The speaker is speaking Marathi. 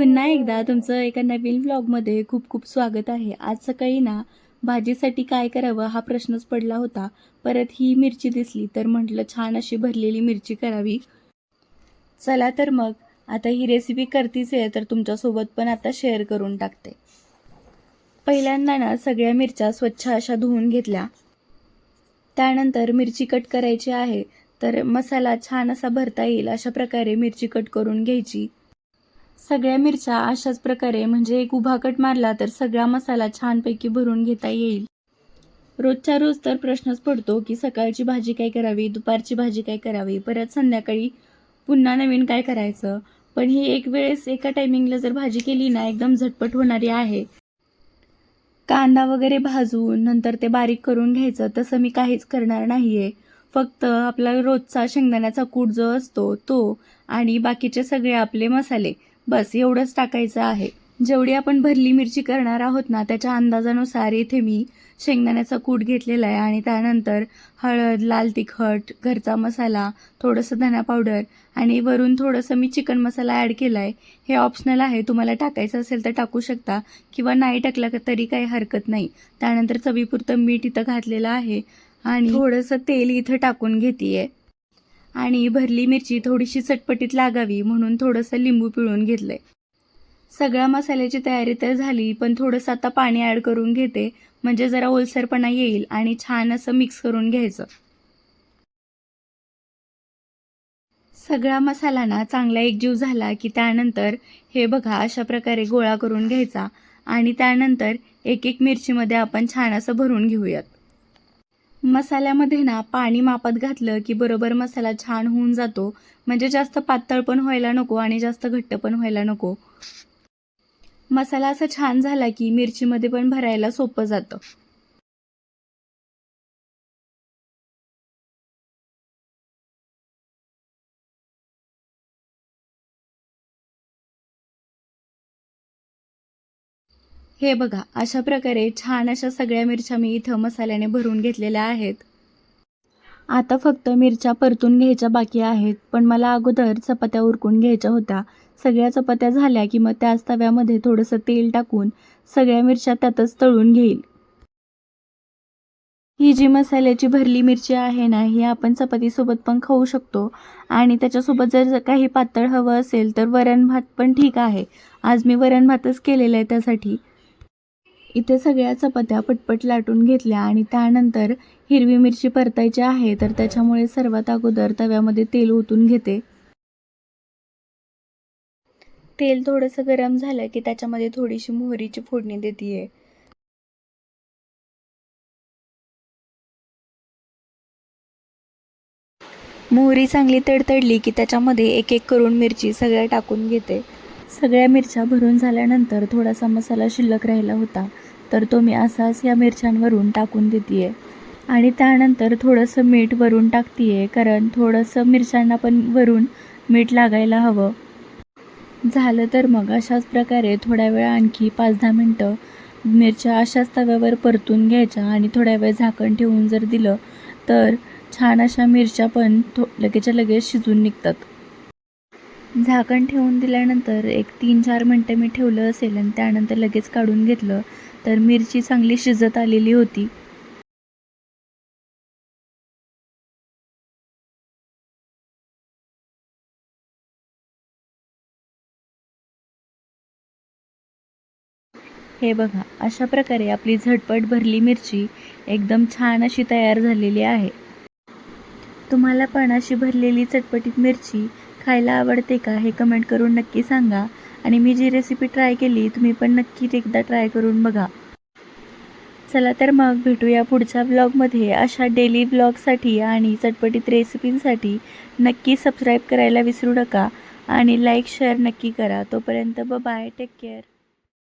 पुन्हा एकदा तुमचं एका नवीन व्लॉगमध्ये खूप खूप स्वागत आहे. आज सकाळी ना भाजीसाठी काय करावं हा प्रश्नच पडला होता. परत ही मिरची दिसली तर म्हटलं छान अशी भरलेली मिरची करावी. चला तर मग आता ही रेसिपी करतीच आहे तर तुमच्यासोबत पण आता शेअर करून टाकते. पहिल्यांदा ना सगळ्या मिरच्या स्वच्छ अशा धुवून घेतल्या. त्यानंतर मिरची कट करायची आहे तर मसाला छान असा भरता येईल अशा प्रकारे मिरची कट करून घ्यायची. सगळ्या मिरच्या अशाच प्रकारे म्हणजे एक उभा कट मारला तर सगळा मसाला छानपैकी भरून घेता येईल. रोजच्या रोज तर प्रश्नच पडतो की सकाळची भाजी काय करावी दुपारची भाजी काय करावी परत संध्याकाळी पुन्हा नवीन काय करायचं? पण ही एक वेळेस एका टायमिंगला जर भाजी केली ना एकदम झटपट होणारी आहे. कांदा वगैरे भाजून नंतर ते बारीक करून घ्यायचं तसं मी काहीच करणार नाही आहे फक्त आपला रोजचा शेंगदाण्याचा कूट जो असतो तो आणि बाकीचे सगळे आपले मसाले. बस एवढंच टाकायचं आहे. जेवढी आपण भरली मिरची करणार आहोत ना त्याच्या अंदाजानुसार इथे मी शेंगदाण्याचा कूट घेतलेला आहे आणि त्यानंतर हळद लाल तिखट घरचा मसाला थोडंसं धना पावडर आणि वरून थोडंसं मी चिकन मसाला ॲड केला आहे हे ऑप्शनल आहे तुम्हाला टाकायचं असेल तर टाकू शकता किंवा नाही टाकला तरी काही हरकत नाही. त्यानंतर चवीपुरतं मीठ इथं घातलेलं आहे आणि थोडंसं तेल इथं टाकून घेते आणि भरली मिरची थोडीशी चटपटीत लागावी म्हणून थोडंसं लिंबू पिळून घेतलंय. सगळ्या मसाल्याची तयारी तर झाली पण थोडंसं आता पाणी ॲड करून घेते. म्हणजे जरा ओलसरपणा येईल आणि छान असं मिक्स करून घ्यायचं. सगळा मसाला ना चांगला एकजीव झाला की त्यानंतर हे बघा अशा प्रकारे गोळा करून घ्यायचा. आणि त्यानंतर एक एक मिरचीमध्ये आपण छान असं भरून घेऊयात. मसाल्यामध्ये ना पाणी मापात घातलं की बरोबर मसाला छान होऊन जातो. म्हणजे जास्त पातळ पण व्हायला नको आणि जास्त घट्ट पण व्हायला नको. मसाला असा छान झाला की मिरचीमध्ये पण भरायला सोपं जातं. हे बघा अशा प्रकारे छान अशा सगळ्या मिरच्या मी इथं मसाल्याने भरून घेतलेल्या आहेत. आता फक्त मिरच्या परतून घ्यायच्या बाकी आहेत पण मला अगोदर चपात्या उरकून घ्यायच्या होत्या. सगळ्या चपात्या झाल्या की मग त्याच तव्यामध्ये थोडंसं तेल टाकून सगळ्या मिरच्या त्यातच तळून घेईल. ही जी मसाल्याची भरली मिरची आहे ना ही आपण चपातीसोबत पण खाऊ शकतो. आणि त्याच्यासोबत जर काही पातळ हवं असेल तर वरण भात पण ठीक आहे. आज मी वरण भातच केलेलं आहे त्यासाठी. इथे सगळ्या चपात्या पटपट लाटून घेतल्या आणि त्यानंतर हिरवी मिरची परतायची आहे तर त्याच्यामुळे सर्वात अगोदर तव्यामध्ये तेल ओतून घेते. तेल थोडंसं गरम झालं की त्याच्यामध्ये थोडीशी मोहरीची फोडणी देते मोहरी चांगली तडतडली की त्याच्यामध्ये एक एक करून मिरची सगळ्या टाकून घेते. सगळ्या मिरच्या भरून झाल्यानंतर थोडासा मसाला शिल्लक राहिला होता. तर तो मी असाच या मिरच्यांवरून टाकून देते आहे आणि त्यानंतर थोडंसं मीठ वरून टाकते आहे कारण थोडंसं मिरच्यांना पण वरून मीठ लागायला हवं. झालं तर मग अशाच प्रकारे थोड्या वेळ आणखी पाच दहा मिनटं मिरच्या अशाच तव्यावर परतून घ्यायच्या आणि थोड्या वेळ झाकण ठेवून जर दिलं तर छान अशा मिरच्या पण थो लगेचच्या लगेच शिजून निघतात. झाकण ठेवून दिल्यानंतर एक तीन चार मिनटं मी ठेवलं असेल आणि त्यानंतर लगेच काढून घेतलं तर मिरची चांगली शिजत आलेली होती. हे बघा अशा प्रकारे आपली झटपट भरली मिरची एकदम छान अशी तयार झालेली आहे. तुम्हाला पण अशी भरलेली चटपटीत मिरची खायला आवडते का हे कमेंट करून नक्की सांगा. आणि मी जी रेसिपी ट्राय केली तुम्ही पण नक्की एकदा ट्राय करून बघा. चला तर मग भेटूया पुढच्या ब्लॉगमध्ये अशा डेली ब्लॉगसाठी आणि चटपटीत रेसिपींसाठी नक्की सबस्क्राईब करायला विसरू नका. आणि लाईक शेअर नक्की करा. तोपर्यंत ब बाय टेक केअर